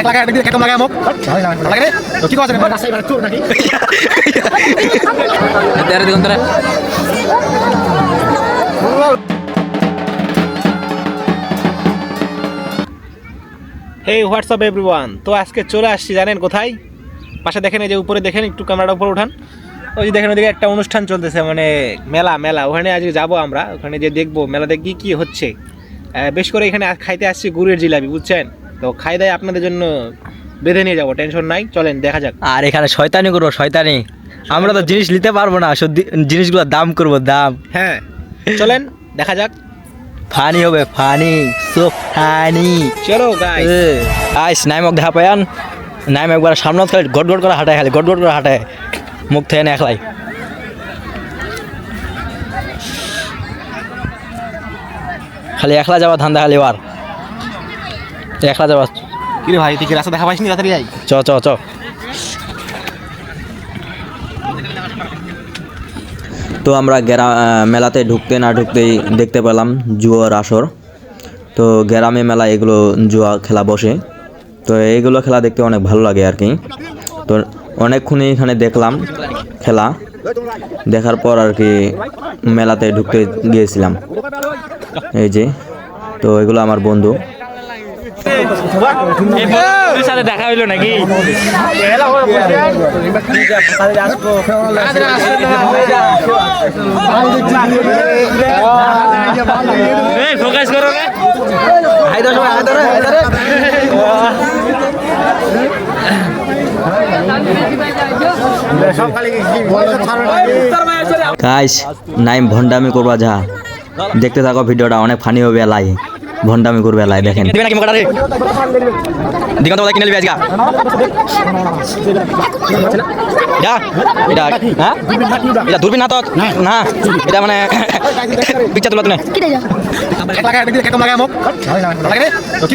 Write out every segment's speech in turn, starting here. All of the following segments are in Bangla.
এক লাগাই একদিন একদম লাগাই মোক। লাগে তো কি কথা রাস্তায় চোর নাকি? তেরো দিগন্ত রে। হেই হোয়াটসঅ্যাপ এভরিওয়ান তো আজকে চলে আসছি জানেন কোথায়? পাশে দেখেন এই যে উপরে দেখেন একটু ক্যামেরাটা উপরে উঠান। ওই যে দেখেন ওইদিকে একটা অনুষ্ঠান চলতেছে মানে মেলা মেলা। ওখানে আজকে যাব আমরা। ওখানে যে দেখব মেলাতে কি কি হচ্ছে। আহ, বেশ করে এখানে খাইতে আসছি গুড়ের জিলাপি বুঝছেন? তো খাই দায় আপনাদের জন্য বেঁধে নিয়ে যাব টেনশন নাই চলেন দেখা যাক। আর এখানে শয়তানি করব শয়তানি। আমরা তো জিনিস নিতে পারব না সত্যি জিনিসগুলোর দাম করব দাম। হ্যাঁ চলেন দেখা যাক। ফানি হবে ফানি সো ফানি। চলো গাই আইস নাইমক দেখা পায়ান নাইম একবার সামনে খালি গট গট করে হাঁটায় খালি গট গট করে হাঁটায়। মুখ থেকে না একলাই খালি একলা যাওয়া ধান্দা খালি এবার একলা রে ভাই তুই কি রাস্তা দেখা পাইসনি তাড়াতাড়ি যাই চ চ চ। তো আমরা গ্রা মেলাতে ঢুকতে না ঢুকতেই দেখতে পেলাম জুয়ার আসর। তো গ্রামে মেলা এগুলো জুয়া খেলা বসে। তো এইগুলো খেলা দেখতে অনেক ভালো লাগে আর কি। তো অনেকক্ষণই এখানে দেখলাম খেলা। দেখার পর আর কি মেলাতে ঢুকতে গিয়েছিলাম। এই যে তো এগুলো আমার বন্ধু। গাইস নাইম ভন্ডামি করবা যা। দেখতে থাকো ভিডিওটা অনেক ফানি হবে এলাই ভন্ডামি করবে এলাই দেখেন। দিবে নাকি মোকাটা রে দিগন্ত বলে কিনে নিবি আজকা? এটা এটা হ্যাঁ? এটা দূরবীন না। তো না এটা মানে পিকচার তোলা তুমি রে তো কি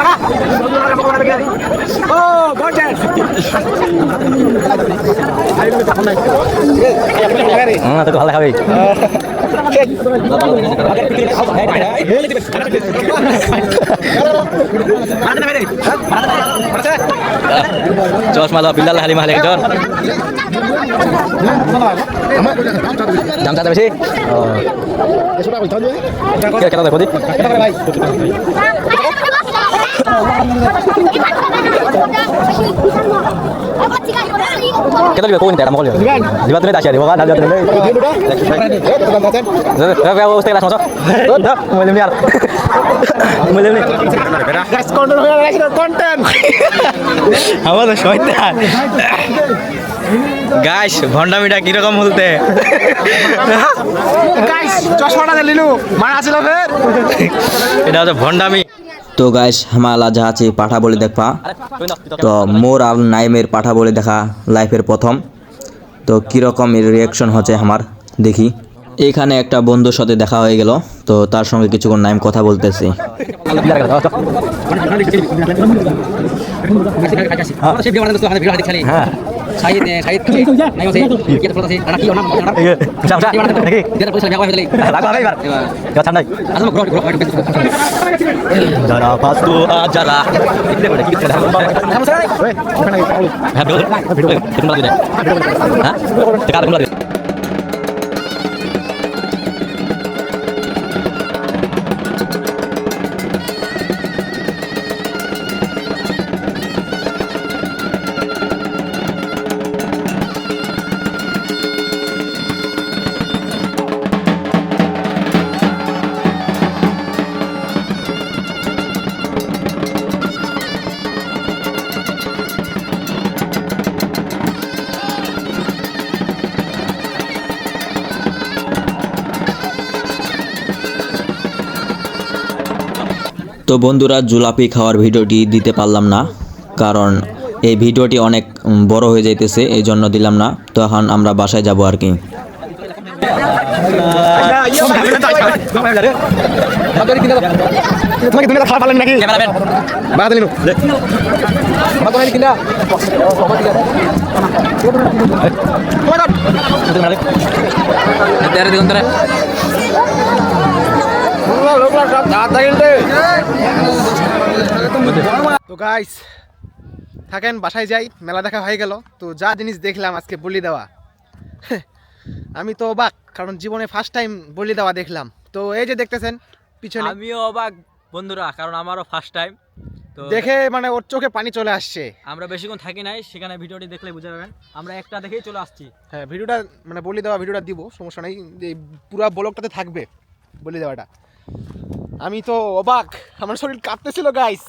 পছন্দ দিদা হ্যাঁ তো ভালো খাবে চশমা বিল্লাল হালি একজন দাম চাতে বেশি। কে দেখো দি। দিবে কোন টাকা মকল দিবা তুমি দাসিয়া দিব না দিবা তুমি রে রে অবস্থা লাস মতো দাও মইলে নি আর মইলে নি গাইস কন্টেন্ট হয়ে গেছে কন্টেন্ট আমাদের শয়তান গাইস ভন্ডামিটা কীরকম বলতে? গাইস চশমাটা দিলিনু মার আছিল ফের। এটা হচ্ছে ভন্ডামি তো গাইস হামালা যা আছে পাঠা বলে দেখবা। তো মোর আর নাইমের পাঠা বলে দেখা লাইফের প্রথম। তো কীরকম রিয়াকশন হচ্ছে আমার, দেখি। এখানে একটা বন্ধুর সাথে দেখা হয়ে গেল, তো তার সঙ্গে কিছুক্ষণ নাইম কথা বলতেছি। হ্যাঁ। সাহিদ সাহিদ নাই আছে কি তো আছে আর কি নাম আসলে গ্রহ গ্রহ যারা পাস্তু যারা হ্যাঁ তো বন্ধুরা জুলাপি খাওয়ার ভিডিওটি দিতে পারলাম না কারণ এই ভিডিওটি অনেক বড় হয়ে যাইতেছে এই জন্য দিলাম না। তো এখন আমরা বাসায় যাব আর কি। তোমাকে তুমি তো গাইস থাকেন বাসায় যাই মেলা দেখা হয়ে গেল। তো যা জিনিস দেখলাম আজকে বলি দেওয়া। আমি তো অবাক কারণ জীবনে ফার্স্ট টাইম বলি দেওয়া দেখলাম। তো এই যে দেখতেছেন পিছনে। আমিও অবাক বন্ধুরা কারণ আমারও ফার্স্ট টাইম তো দেখে মানে ওর চোখে পানি চলে আসছে। আমরা বেশিক্ষণ থাকি নাই সেখানে ভিডিওটি দেখলে বুঝে যাবেন। আমরা একটা দেখেই চলে আসছি। হ্যাঁ ভিডিওটা মানে বলি দেওয়া ভিডিওটা দিব সমস্যা নেই। পুরো ব্লগটাতে থাকবে বলি দেওয়াটা। আমি তো অবাক, আমার শরীর কাঁপতেছিল গাইস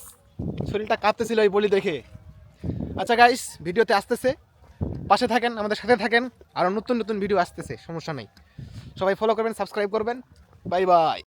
শরীরটা কাঁপতেছিল ওই বলি দেখে। আচ্ছা গাইস ভিডিওতে আসতেছে। পাশে থাকেন, আমাদের সাথে থাকেন। আরও নতুন নতুন ভিডিও আসতেছে, সমস্যা নেই। সবাই ফলো করবেন সাবস্ক্রাইব করবেন। Bye bye